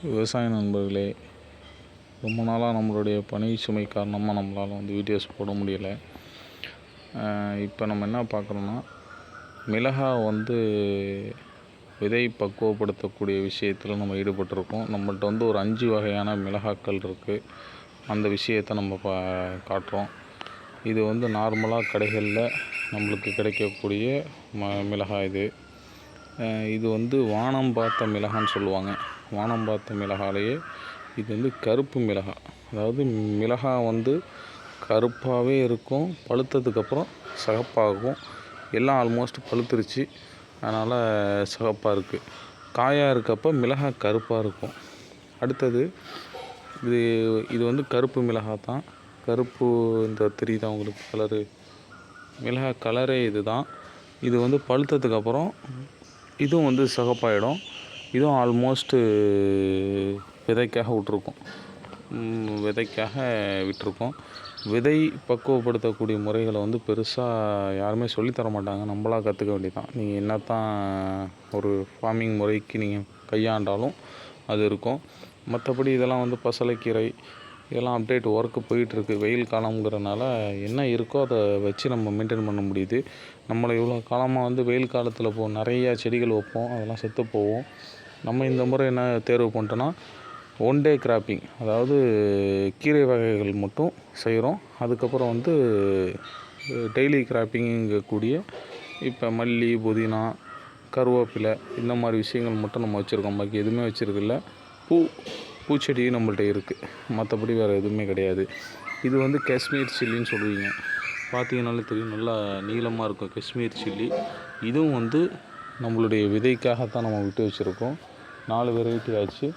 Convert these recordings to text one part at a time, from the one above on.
விவசாய நண்பர்களே ரொம்ப நாளாக நம்மளுடைய பணி சுமை காரணமாக நம்மளால் வந்து வீடியோஸ் போட முடியலை. இப்போ நம்ம என்ன பார்க்குறோன்னா மிளகா வந்து விதை பக்குவப்படுத்தக்கூடிய விஷயத்தில் நம்ம ஈடுபட்டிருக்கோம். நம்மள்ட்ட வந்து ஒரு அஞ்சு வகையான மிளகாக்கள் இருக்குது அந்த விஷயத்தை நம்ம பா காட்டுறோம். இது வந்து நார்மலாக கடைகளில் நம்மளுக்கு கிடைக்கக்கூடிய ம மிளகாய் இது. இது வந்து வானம் பார்த்த மிளகான்னு சொல்லுவாங்க. வானம் பார்த்த மிளகாலேயே இது வந்து கருப்பு மிளகா. அதாவது மிளகாய் வந்து கருப்பாகவே இருக்கும் பழுத்ததுக்கப்புறம் சகப்பாகும். எல்லாம் ஆல்மோஸ்ட் பழுத்துருச்சு. அதனால் சிகப்பாக இருக்குது காயாக இருக்கப்போ மிளகாய் கருப்பாக இருக்கும். அடுத்தது இது இது வந்து கருப்பு மிளகாய் தான். கருப்பு இந்த தெரியுதா உங்களுக்கு கலரு மிளகாய் கலரே இது தான். இது வந்து பழுத்ததுக்கப்புறம் இதுவும் வந்து சிகப்பாயிடும். இதுவும் ஆல்மோஸ்ட்டு விதைக்காக விட்ருக்கும் விதைக்காக விட்டிருக்கோம். விதை பக்குவப்படுத்தக்கூடிய முறைகளை வந்து பெருசாக யாருமே சொல்லித் தர மாட்டாங்க. நம்மளாக கற்றுக்க வேண்டியதான் நீங்கள் என்ன தான் ஒரு ஃபார்மிங் முறைக்கு நீங்கள் கையாண்டாலும் அது இருக்கும். மற்றபடி இதெல்லாம் வந்து பசலைக்கீரை இதெல்லாம் அப்டேட் ஒர்க்கு போயிட்டுருக்கு. வெயில் காலங்கிறனால என்ன இருக்கோ அதை வச்சு நம்ம மெயின்டைன் பண்ண முடியுது. நம்மளை இவ்வளோ காலமாக வந்து வெயில் காலத்தில் போ நிறையா செடிகள் வைப்போம் அதெல்லாம் செத்து போவோம். நம்ம இந்த முறை என்ன தேர்வு பண்ணிட்டோன்னா ஒன் டே கிராப்பிங் அதாவது கீரை வகைகள் மட்டும் செய்கிறோம் அதுக்கப்புறம் வந்து டெய்லி கிராப்பிங்கக்கூடிய இப்போ மல்லி புதினா கருவேப்பிலை இந்த மாதிரி விஷயங்கள் மட்டும் நம்ம வச்சுருக்கோம். பாக்கி எதுவுமே வச்சுருக்கில்ல பூ பூச்செடியும் நம்மள்ட்ட இருக்குது மற்றபடி வேறு எதுவுமே கிடையாது. இது வந்து காஷ்மீர் சில்லின்னு சொல்லுவீங்க. பார்த்தீங்கன்னாலே தெரியும் நல்லா நீளமாக இருக்கும் காஷ்மீர் சில்லி. இதுவும் வந்து நம்மளுடைய விதைக்காகத்தான் நம்ம விட்டு வச்சுருக்கோம். நாலு வெரைட்டி ஆச்சு.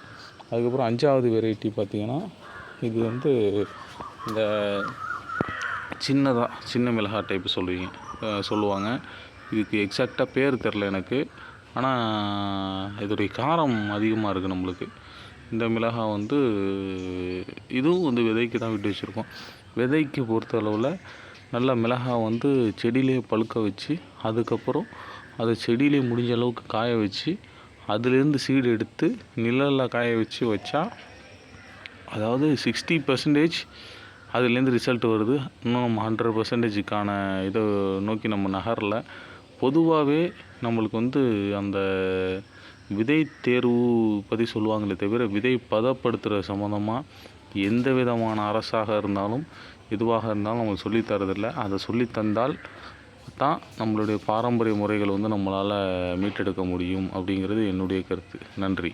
அதுக்கப்புறம் அஞ்சாவது வெரைட்டி பார்த்திங்கன்னா இது வந்து இந்த சின்னதாக சின்ன மிளகா டைப்பு சொல்லுவீங்க. சொல்லுவாங்க. இதுக்கு எக்ஸாக்டாக பேர் தெரில எனக்கு. ஆனால் இதோடைய காரம் அதிகமாக இருக்குது நம்மளுக்கு. இந்த மிளகாய் வந்து இதுவும் வந்து விதைக்கு தான் விட்டு வச்சுருக்கோம். விதைக்கு பொறுத்த அளவில் நல்ல மிளகாய் வந்து செடியிலே பழுக்க வச்சு அதுக்கப்புறம் அதை செடியிலே முடிஞ்ச அளவுக்கு காய வச்சு அதுலேருந்து சீடு எடுத்து நிழலில் காய வச்சு வச்சா அதாவது சிக்ஸ்டி பர்சன்டேஜ் அதுலேருந்து ரிசல்ட் வருது. இன்னும் நம்ம ஹண்ட்ரட் பர்சன்டேஜுக்கான இதை நோக்கி நம்ம நகரல. பொதுவாகவே நம்மளுக்கு வந்து அந்த விதை தேர்வு பற்றி சொல்லுவாங்களே தவிர விதை பதப்படுத்துகிற சம்மந்தமாக எந்த விதமான அரசாக இருந்தாலும் எதுவாக இருந்தாலும் நம்ம சொல்லித்தரதில்லை அதை சொல்லித்தந்தால் தான் நம்மளுடைய பாரம்பரிய முறைகள் வந்து நம்மளால் மீட்டெடுக்க முடியும் அப்படிங்கிறது என்னுடைய கருத்து. நன்றி.